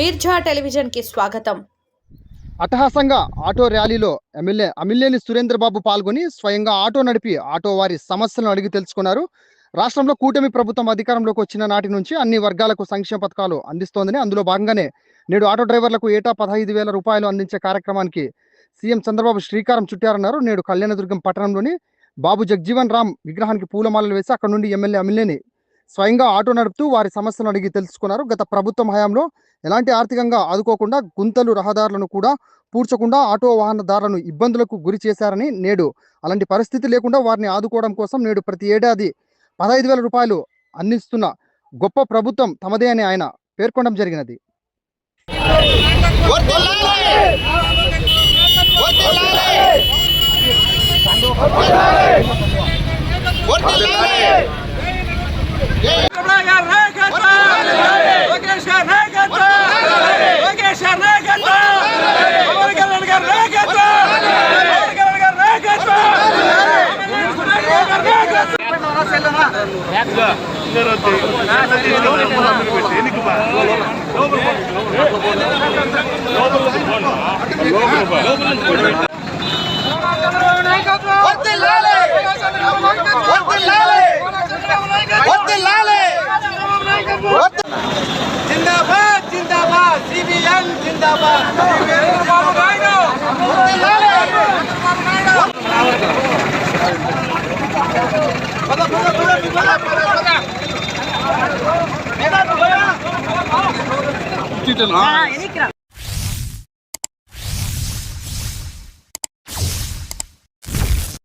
మీర్జా టెలివిజన్కి స్వాగతం. అట్టహాసంగా ఆటో ర్యాలీలో ఎమ్మెల్యే అమిల్లేని సురేంద్రబాబు పాల్గొని స్వయంగా ఆటో నడిపి ఆటో వారి సమస్యలను అడిగి తెలుసుకున్నారు. రాష్ట్రంలో కూటమి ప్రభుత్వం అధికారంలోకి వచ్చిన నాటి నుంచి అన్ని వర్గాలకు సంక్షేమ పథకాలు అందిస్తోందని అందులో భాగంగానే నేడు ఆటో డ్రైవర్లకు ఏటా పదహైదు వేల రూపాయలు అందించే కార్యక్రమానికి సీఎం చంద్రబాబు శ్రీకారం చుట్టారన్నారు. నేడు కళ్యాణదుర్గం పట్టణంలోని బాబు జగ్జీవన్ రామ్ విగ్రహానికి పూలమాలలు వేసి అక్కడ నుండి ఎమ్మెల్యే అమిల్లేని స్వయంగా ఆటో నడుపుతూ వారి సమస్యలను అడిగి తెలుసుకున్నారు. గత ప్రభుత్వం హయాంలో ఎలాంటి ఆర్థికంగా ఆదుకోకుండా గుంతలు రహదారులను కూడా పూడ్చకుండా ఆటో వాహనదారులను ఇబ్బందులకు గురి చేశారని నేడు అలాంటి పరిస్థితి లేకుండా వారిని ఆదుకోవడం కోసం నేడు ప్రతి ఏడాది పదహైదు వేల రూపాయలు అందిస్తున్న గొప్ప ప్రభుత్వం తమదే అని ఆయన పేర్కొనడం జరిగినది. జిందాబాద్ జిందాబాద్ సిబిఎన్ జిందాబాద్ வச்சிட்டேனா